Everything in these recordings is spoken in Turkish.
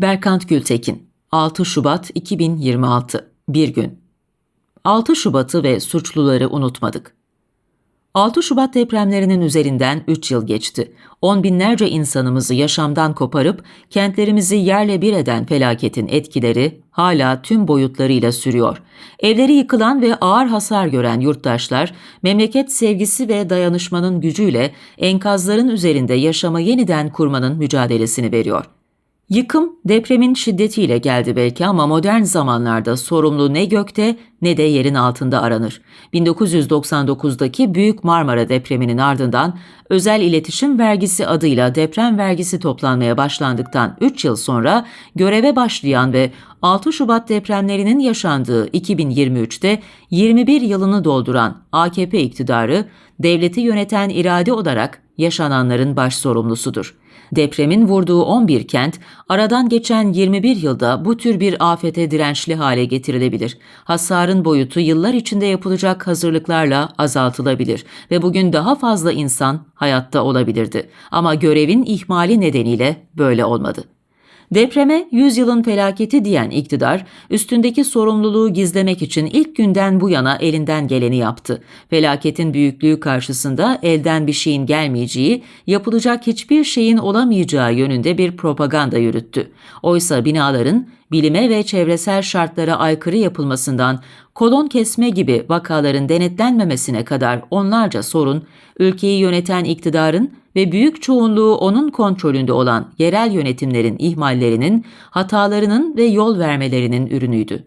Berkant Gültekin 6 Şubat 2026 Bir gün 6 Şubat'ı ve suçluları unutmadık. 6 Şubat depremlerinin üzerinden 3 yıl geçti. On binlerce insanımızı yaşamdan koparıp kentlerimizi yerle bir eden felaketin etkileri hala tüm boyutlarıyla sürüyor. Evleri yıkılan ve ağır hasar gören yurttaşlar, memleket sevgisi ve dayanışmanın gücüyle enkazların üzerinde yaşama yeniden kurmanın mücadelesini veriyor. Yıkım depremin şiddetiyle geldi belki ama modern zamanlarda sorumlu ne gökte ne de yerin altında aranır. 1999'daki Büyük Marmara depreminin ardından özel iletişim vergisi adıyla deprem vergisi toplanmaya başlandıktan 3 yıl sonra göreve başlayan ve 6 Şubat depremlerinin yaşandığı 2023'te 21 yılını dolduran AKP iktidarı devleti yöneten irade olarak yaşananların baş sorumlusudur. Depremin vurduğu 11 kent, aradan geçen 21 yılda bu tür bir afete dirençli hale getirilebilir. Hasarın boyutu yıllar içinde yapılacak hazırlıklarla azaltılabilir ve bugün daha fazla insan hayatta olabilirdi. Ama görevin ihmali nedeniyle böyle olmadı. Depreme 100 yılın felaketi diyen iktidar, üstündeki sorumluluğu gizlemek için ilk günden bu yana elinden geleni yaptı. Felaketin büyüklüğü karşısında elden bir şeyin gelmeyeceği, yapılacak hiçbir şeyin olamayacağı yönünde bir propaganda yürüttü. Oysa binaların bilime ve çevresel şartlara aykırı yapılmasından kolon kesme gibi vakaların denetlenmemesine kadar onlarca sorun, ülkeyi yöneten iktidarın ve büyük çoğunluğu onun kontrolünde olan yerel yönetimlerin ihmallerinin, hatalarının ve yol vermelerinin ürünüydü.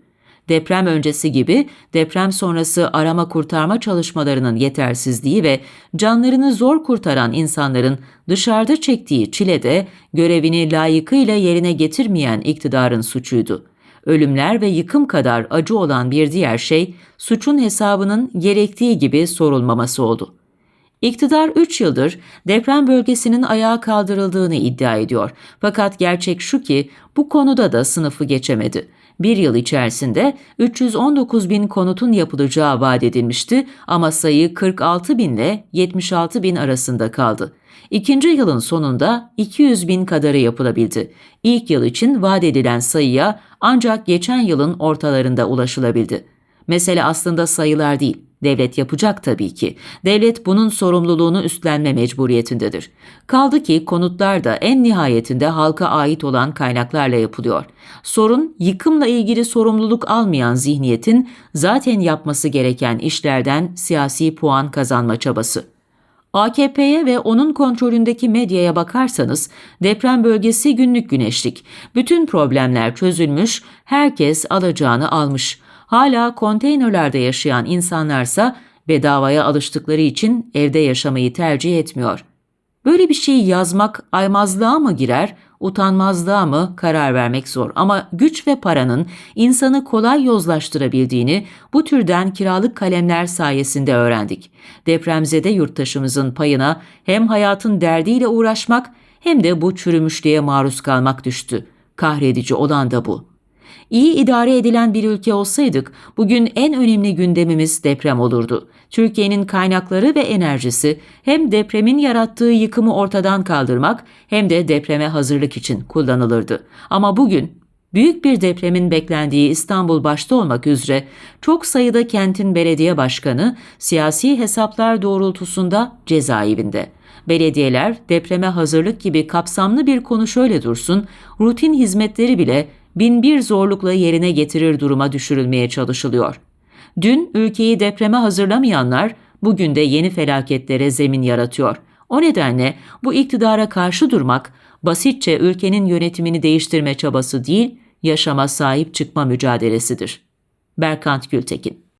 Deprem öncesi gibi deprem sonrası arama kurtarma çalışmalarının yetersizliği ve canlarını zor kurtaran insanların dışarıda çektiği çile de görevini layıkıyla yerine getirmeyen iktidarın suçuydu. Ölümler ve yıkım kadar acı olan bir diğer şey suçun hesabının gerektiği gibi sorulmaması oldu.'' İktidar 3 yıldır deprem bölgesinin ayağa kaldırıldığını iddia ediyor. Fakat gerçek şu ki bu konuda da sınıfı geçemedi. Bir yıl içerisinde 319 bin konutun yapılacağı vaat edilmişti ama sayı 46 bin ile 76 bin arasında kaldı. İkinci yılın sonunda 200 bin kadarı yapılabildi. İlk yıl için vaat edilen sayıya ancak geçen yılın ortalarında ulaşılabildi. Mesele aslında sayılar değil, Devlet yapacak tabii ki. Devlet bunun sorumluluğunu üstlenme mecburiyetindedir. Kaldı ki konutlar da en nihayetinde halka ait olan kaynaklarla yapılıyor. Sorun yıkımla ilgili sorumluluk almayan zihniyetin zaten yapması gereken işlerden siyasi puan kazanma çabası. AKP'ye ve onun kontrolündeki medyaya bakarsanız deprem bölgesi günlük güneşlik. Bütün problemler çözülmüş, herkes alacağını almış. Hala konteynerlerde yaşayan insanlarsa bedavaya alıştıkları için evde yaşamayı tercih etmiyor. Böyle bir şeyi yazmak aymazlığa mı girer, utanmazlığa mı karar vermek zor. Ama güç ve paranın insanı kolay yozlaştırabildiğini bu türden kiralık kalemler sayesinde öğrendik. Depremzede yurttaşımızın payına hem hayatın derdiyle uğraşmak hem de bu çürümüşlüğe maruz kalmak düştü. Kahredici olan da bu. İyi idare edilen bir ülke olsaydık bugün en önemli gündemimiz deprem olurdu. Türkiye'nin kaynakları ve enerjisi hem depremin yarattığı yıkımı ortadan kaldırmak hem de depreme hazırlık için kullanılırdı. Ama bugün Büyük bir depremin beklendiği İstanbul başta olmak üzere çok sayıda kentin belediye başkanı siyasi hesaplar doğrultusunda cezaevinde. Belediyeler depreme hazırlık gibi kapsamlı bir konu şöyle dursun, rutin hizmetleri bile binbir zorlukla yerine getirir duruma düşürülmeye çalışılıyor. Dün ülkeyi depreme hazırlamayanlar bugün de yeni felaketlere zemin yaratıyor. O nedenle bu iktidara karşı durmak basitçe ülkenin yönetimini değiştirme çabası değil, yaşama sahip çıkma mücadelesidir. Berkant Gültekin